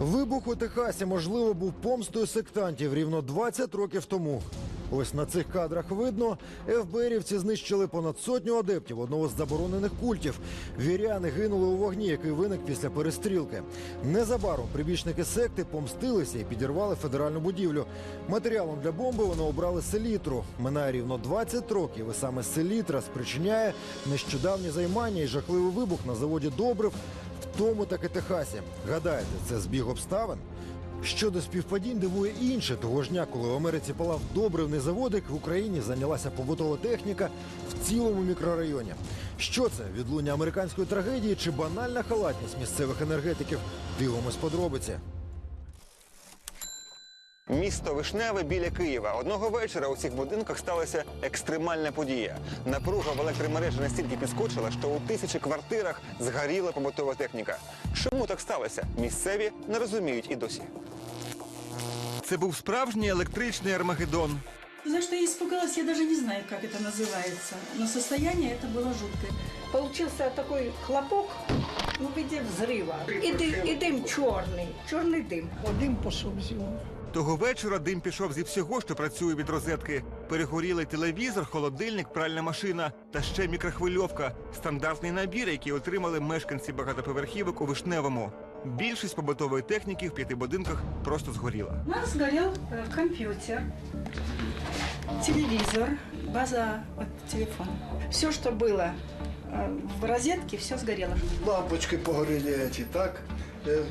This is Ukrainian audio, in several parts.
Вибух у Техасі, можливо, був помстою сектантів рівно 20 років тому. Ось на цих кадрах видно, ФБРівці знищили понад сотню адептів одного з заборонених культів. Віряни гинули у вогні, який виник після перестрілки. Незабаром прибічники секти помстилися і підірвали федеральну будівлю. Матеріалом для бомби вони обрали селітру. Минає рівно 20 років, і саме селітра спричиняє нещодавні займання і жахливий вибух на заводі добрив тому таки Техасі. Гадаєте, це збіг обставин? Щодо співпадінь дивує інше того ж дня, коли в Америці палав добривний заводик, в Україні зайнялася побутова техніка в цілому мікрорайоні. Що це відлуння американської трагедії чи банальна халатність місцевих енергетиків? Дивимось подробиці. Місто Вишневе біля Києва. Одного вечора у цих будинках сталася екстремальна подія. Напруга в електромережі настільки підскочила, що у тисячі квартирах згоріла побутова техніка. Чому так сталося? Місцеві не розуміють і досі. Це був справжній електричний армагеддон. За что я испугалась, я даже не знаю, как это называется. Но состояние это было жуткое. Получился такой хлопок ну, в виде взрыва. И дым, и дым черный, черный дым. Один пішов з нього. Того вечора дим пішов зі всього, що працює від розетки. Перегорілий телевізор, холодильник, пральна машина та ще мікрохвильовка. Стандартний набір, який отримали мешканці багатоповерхівок у Вишневому. Більшість побутової техніки в п'яти будинках просто згоріла. У нас сгорел э, компьютер, телевизор, база вот, телефона. Все, что было э, в розетке, все сгорело. Лампочки погорели эти, так? Э,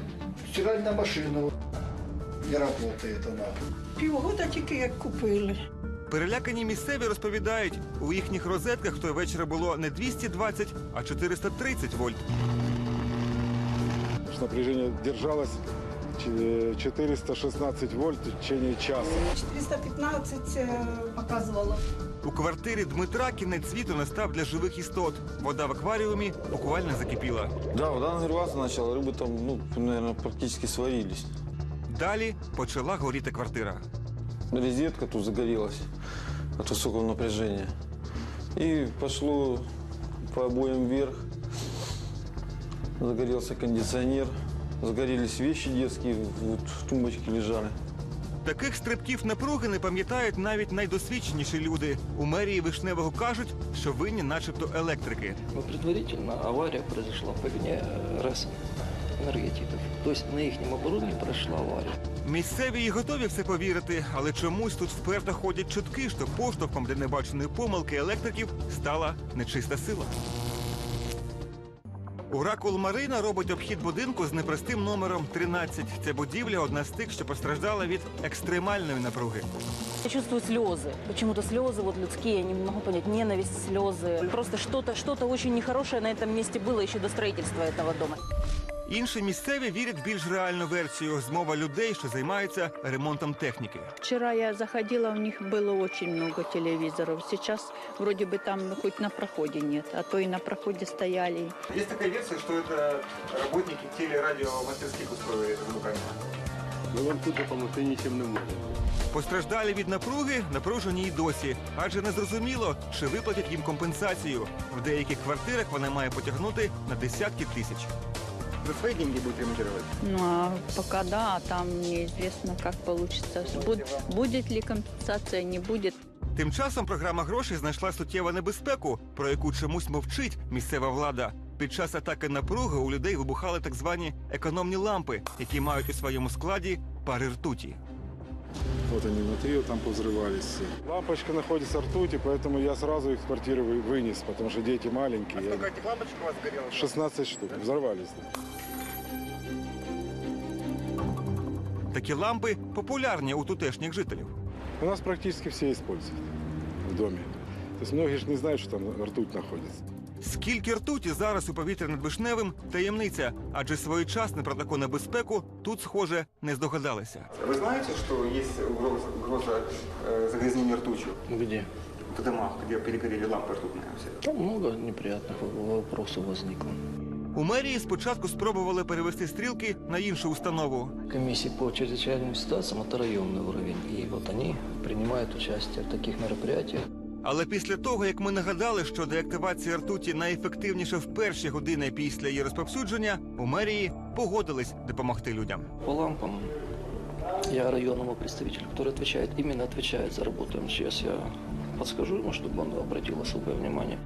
стиральная машина не работает она. Півгода тільки як купили. Перелякані місцеві розповідають, у їхніх розетках той вечора було не 220, а 430 вольт. Напряжение держалось э, 416 вольт в течение часа. 415 е, показувало. У квартирі Дмитра кінець світу настав для живих істот. Вода в акваріумі буквально закипіла. Да, вода нагреваться начала, рыбы там, ну, наверное, практически сварились. Далі почала горіти квартира. Розетка тут загорелась от высокого напряжения. И пошло по обоям вверх. Загорелся кондиционер. Загорелись вещи детские, вот в тумбочке лежали. Таких стрибків напруги не пам'ятають навіть найдосвідченіші люди. У мерії Вишневого кажуть, що винні начебто електрики. Но предварительно авария произошла по вине э, РЭС энергетиков. То есть на их оборудовании прошла авария. Місцеві і готові в це повірити, але чомусь тут вперто ходять чутки, що поштовхом для небаченої помилки електриків стала нечиста сила. Оракул Марина робить обхід будинку з непростим номером 13. Ця будівля одна з тих, що постраждала від екстремальної напруги. Я чувствую слезы. Почему-то слезы вот людские, я не могу понять, ненависть, слезы. Просто что-то что очень нехорошее на этом месте было еще до строительства этого дома. Інші місцеві вірять в більш реальну версію змова людей, що займаються ремонтом техніки. Вчера я заходила, у них было очень много телевизоров. Сейчас вроде бы там хоть на проходе нет, а то и на проходе стояли. Есть такая версия, что это работники телерадиомастерских устроили это звуками. Ми вам тут допомогти нічим не можемо. Постраждалі від напруги напружені й досі, адже не зрозуміло, чи виплатять їм компенсацію. В деяких квартирах вона має потягнути на десятки тисяч. За свои деньги будете ремонтировать? Ну а пока да, а там неизвестно, как получится. Буд- будет ли компенсация, не будет. Тим часом програма грошей знайшла суттєву небезпеку, про яку чомусь мовчить місцева влада. Під час атаки напруги у людей вибухали так звані економні лампи, які мають у своєму складі пари ртуті. Вот они внутри, вот там повзрывались все. Лампочка находится в ртути, поэтому я сразу их с квартиры вы- вынес, потому что дети маленькие. Я- этих лампочек у вас горело? 16 штук, взорвались. да. Такі лампи популярні у тутешніх жителів. У нас практически все используют в доме. То есть многие же не знают, что там ртуть находится. Скільки ртуті зараз у повітрі над Вишневим – таємниця, адже своєчасно про таку небезпеку тут, схоже, не здогадалися. Ви знаєте, що є угроза загрязнення ртучю Где? в домах, де перегоріли лампи ртутні? Там много неприятных в- вопросов возникло. У мерії спочатку спробували перевести стрілки на іншу установу. Комиссии по чрезвычайным ситуациям – это районный уровень. И вот они принимают участие в таких мероприятиях. Але після того, як ми нагадали, що деактивація ртуті найефективніша в перші години після її розповсюдження, у мерії погодились допомогти людям. По лампам я районному представителю, який відповідає, іменно відповідає за роботу МЧС, я підскажу йому, щоб він обратив особливе внимание.